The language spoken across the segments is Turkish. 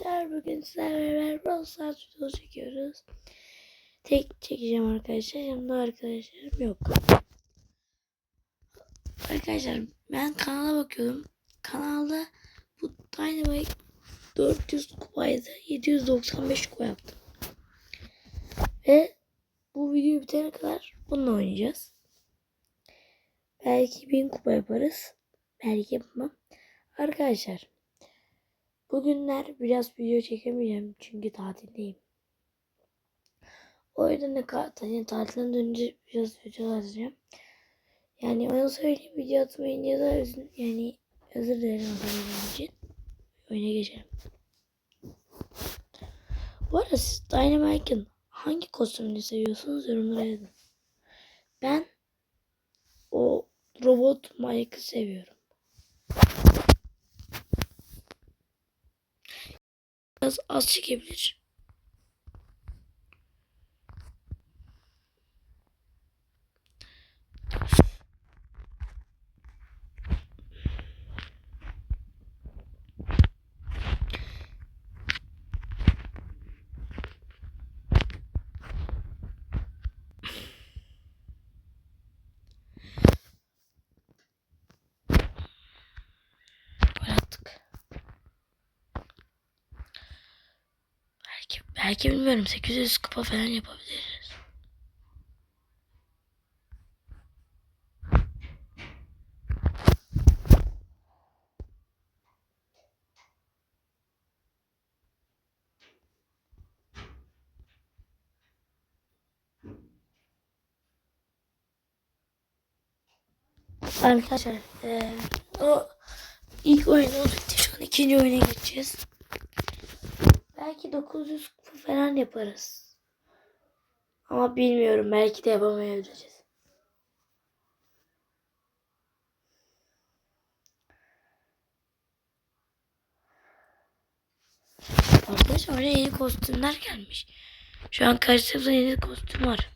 arkadaşlar bugün sizlerle beraber Brawl Stars videosu çekiyoruz. Tek çekeceğim arkadaşlar. Yanımda arkadaşlarım yok. Arkadaşlar ben kanala bakıyordum. Kanalda bu Dynamite 400 kupaydı. 795 kupa yaptım. Ve bu video bitene kadar bununla oynayacağız. Belki 1000 kupa yaparız. Belki yapmam. Arkadaşlar Bugünler biraz video çekemeyeceğim çünkü tatildeyim. O yüzden de yani tatilden dönünce biraz video atacağım. Yani onu söyleyeyim video atmayınca da özür, yani özür dilerim atmadığım için. Oyuna geçelim. Bu arada siz Dynamite'ın hangi kostümünü seviyorsunuz yorumlara yazın. Ben o robot Mike'ı seviyorum. Biraz az çekebilir. Belki, bilmiyorum 800 kupa falan yapabiliriz. Arkadaşlar ee, o ilk oyunumuz bitti. Şu an ikinci oyuna geçeceğiz. Belki 900 kupa falan yaparız. Ama bilmiyorum. Belki de yapamayabiliriz. Arkadaşlar oraya yeni kostümler gelmiş. Şu an karşımızda yeni kostüm var.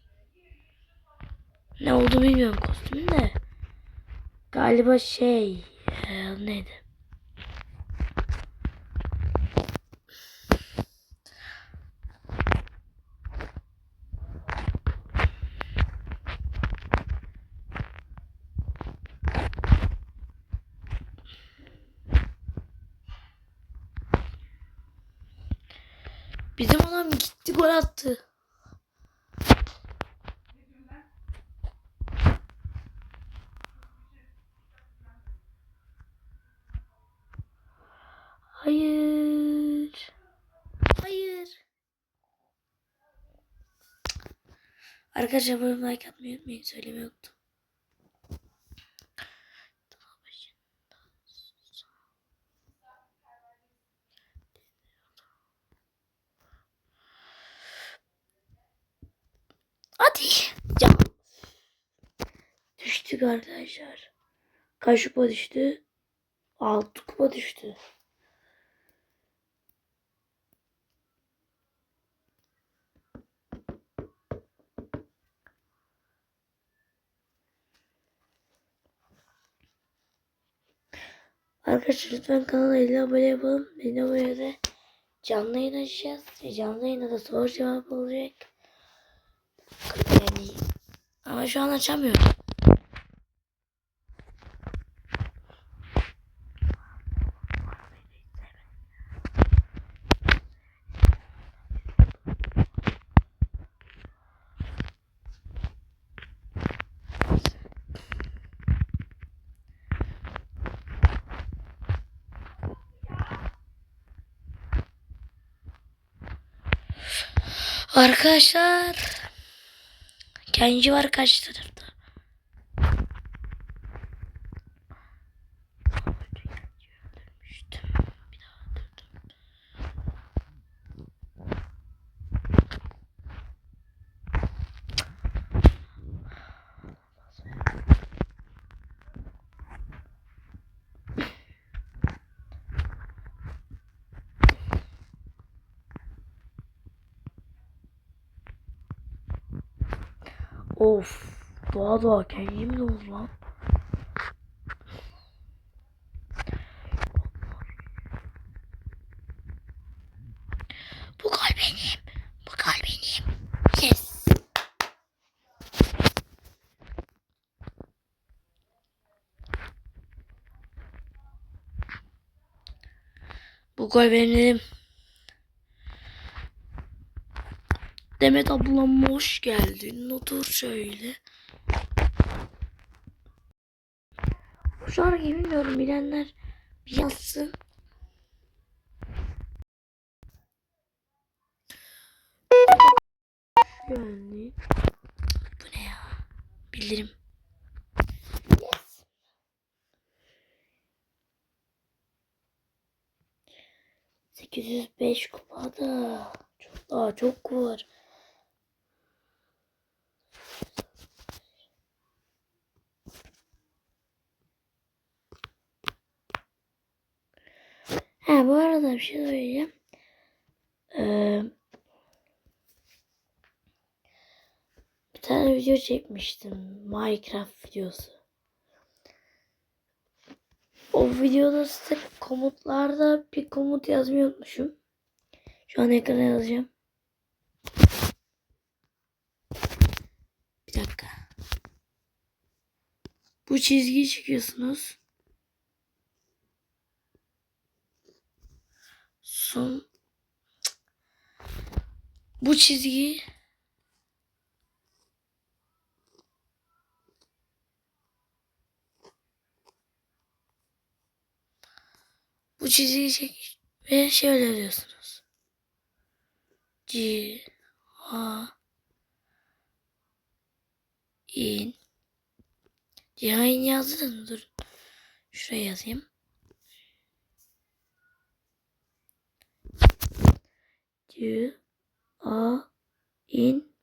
Ne oldu bilmiyorum kostümün de. Galiba şey e, neydi? Bizim adam gitti gol attı. Hayır. Hayır. Arkadaşlar bu like atmayı unutmayın. Söylemeyi unuttum. Ya. Düştük arkadaşlar. Kaç kupa düştü? 6 kupa düştü. Arkadaşlar lütfen kanala 50 abone yapalım. 50 abonede canlı yayın açacağız. Ve canlı yayında da soru cevap olacak. Yani ama şu an açamıyorum. Arkadaşlar Kenji var kaç? Of. Doğa doğa kendim ne oldu lan? Bu gol benim. Bu gol benim. Yes. Bu gol benim. Demet ablam hoş geldin. Otur şöyle. Bu şarkıyı bilmiyorum bilenler bir yazsın. Geldin. Bu ne ya? Bildirim. Yes. Sekiz yüz beş kupada. Çok daha çok var. Ha bu arada bir şey söyleyeceğim. Ee, bir tane video çekmiştim. Minecraft videosu. O videoda size komutlarda bir komut yazmayı unutmuşum. Şu an ekrana yazacağım. Bir dakika. Bu çizgiyi çekiyorsunuz. Son bu çizgiyi bu çizgiyi çek ve şöyle diyorsunuz. C A in Cihain yazdı da dur. Şuraya yazayım. C A in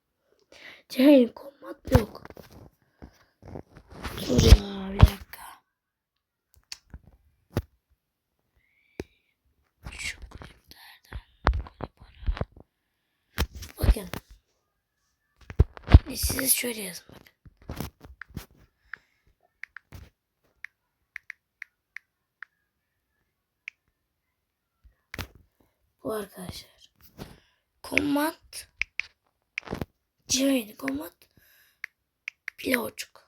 Cihain komut yok. Dur ya bir dakika. Şu kulüplerden kulüp. Bakın. Şimdi siz şöyle yazın bakın. Bu arkadaşlar. Command Join command Blocuk.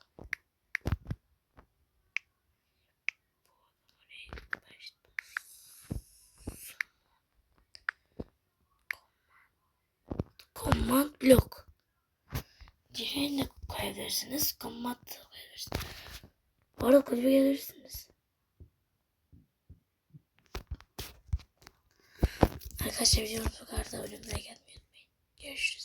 Command. Join de koyabilirsiniz. Command da koyabilirsiniz. Bu arada kulübe gelirsiniz. Arkadaşlar videomuz bu kadar da bölümüne gelmeyi unutmayın. Görüşürüz.